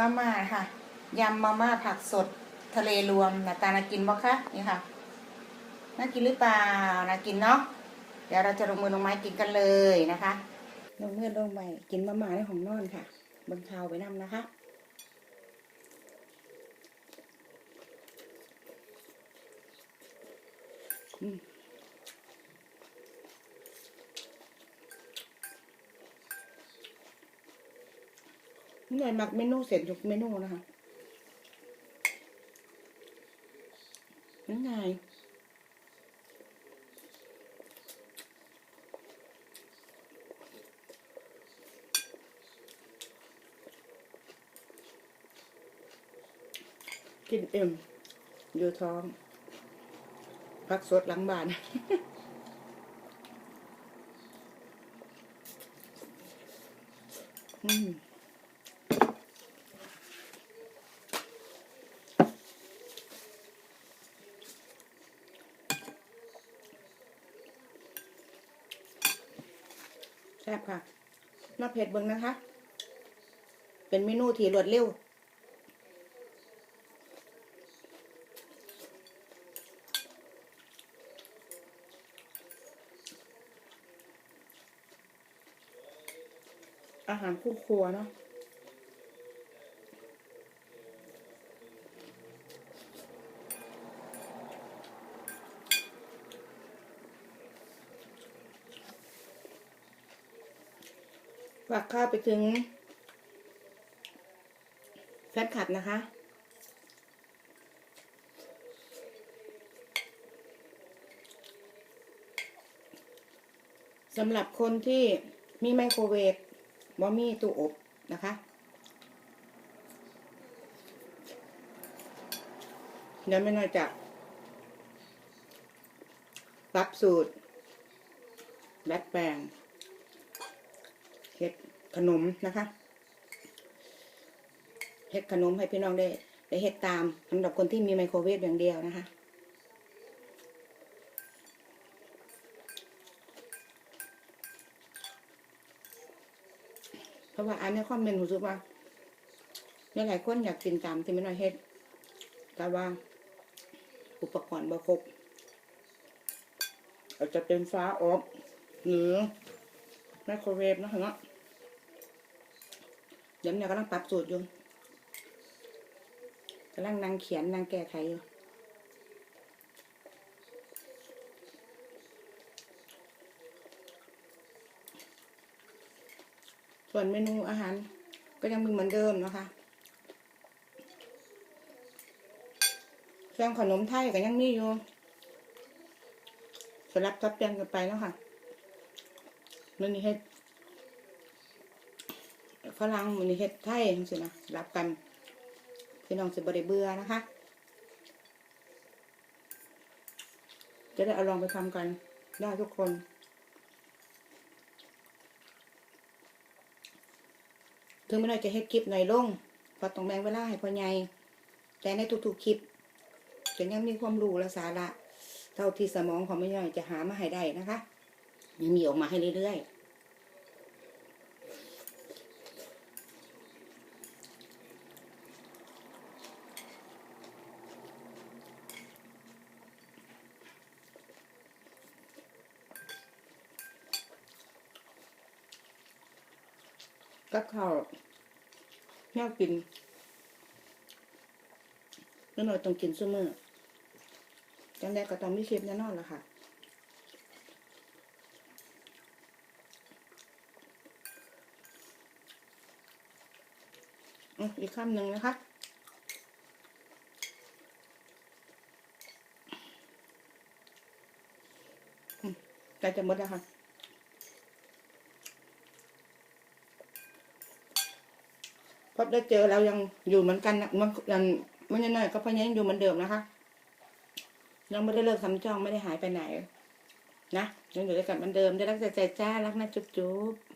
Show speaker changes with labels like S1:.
S1: มาม่าค่ะยำมาม่าผักสดทะเลรวมนาตานากินบ่คะนี่ค่ะน่ากินหรือเปล่าน่ากินเนาะเดี๋ยวเราจะลงมือลงไม้กินกันเลยนะคะลงมือลงไปกินมาม่าในของนอนค่ะเบนข่าวไปนำนะคะอืม นี่ไงมักเมนูเสร็จทุกเมนูนะคะนั่นไงกินเอ็มอยู่ท้อง พักสดหลังบ้านอืม ซ่บค่ะมาเผ็ดเบิ้งนะคะ เป็นเมนูที่รวดเร็วอาหารคู่ครัวเนาะ ฝากข้าไปถึง แฟนคลับนะคะ สำหรับคนที่มีไมโครเวฟบ่มีตู้อบนะคะเดี๋ยวไม่น่าจะปรับสูตรแบดแปลง เฮ็ดขนมนะคะเฮ็ดขนมให้พี่น้องได้ได้เฮ็ดตามสำหรับคนที่มีไมโครเวฟอย่างเดียวนะคะเพราะว่าอันนี้คอมเมนต์รู้สึกว่ามีหลายคนอยากกินตามที่ไม่น้อยเฮ็ดแต่ว่าอุปกรณ์บ่ครบอาจจะเป็นฟ้าออฟหรือไมโครเวฟนะคะเนาะ เดี๋ยวเนี่ยกำลังปรับสูตรอยู่กำลังนั่งเขียนนั่งแก้ไขอยู่ส่วนเมนูอาหารก็ยังมีเหมือนเดิมนะคะเครื่องขนมไทยก็ยังมีอยู่สลับทับเปลี่ยนกันไปแล้วค่ะมันนี่เฮ็ด ฝรั่งมันนี่เฮ็ดไทยจังซี่นะรับกันพี่น้องสิบ่ได้เบื่อนะคะ จะได้เอาลองไปทำกันได้ทุกคนถึงไม่ได้จะเฮ็ดคลิปหน่อยลงพราะต้องแบ่งเวลาให้พ่อใหญ่แต่ในทุกๆคลิปจะยังมีความรู้และสาระ เท่าที่สมองของแม่ย่อยจะหามาให้ได้นะคะ ยังมีออกมาให้เรื่อยๆ กับข้าวแม่กินแล้วหน่อยต้องกินซุมือจังแรกก็ต้องมีคลิปแน่นอนละค่ะอีกคำหนึ่งนะคะอืมใกล้จะหมดแล้วค่ะ พบได้เจอเรายังอยู่เหมือนกันนะมันยังมันยังน้อยก็พยังอยู่เหมือนเดิมนะคะยังไม่ได้เลิกทำจ้องไม่ได้หายไปไหน นะยังอยู่ด้วยกันเหมือนเดิมได้รักใจใจจ้ารักนะจุ๊บจุ๊บ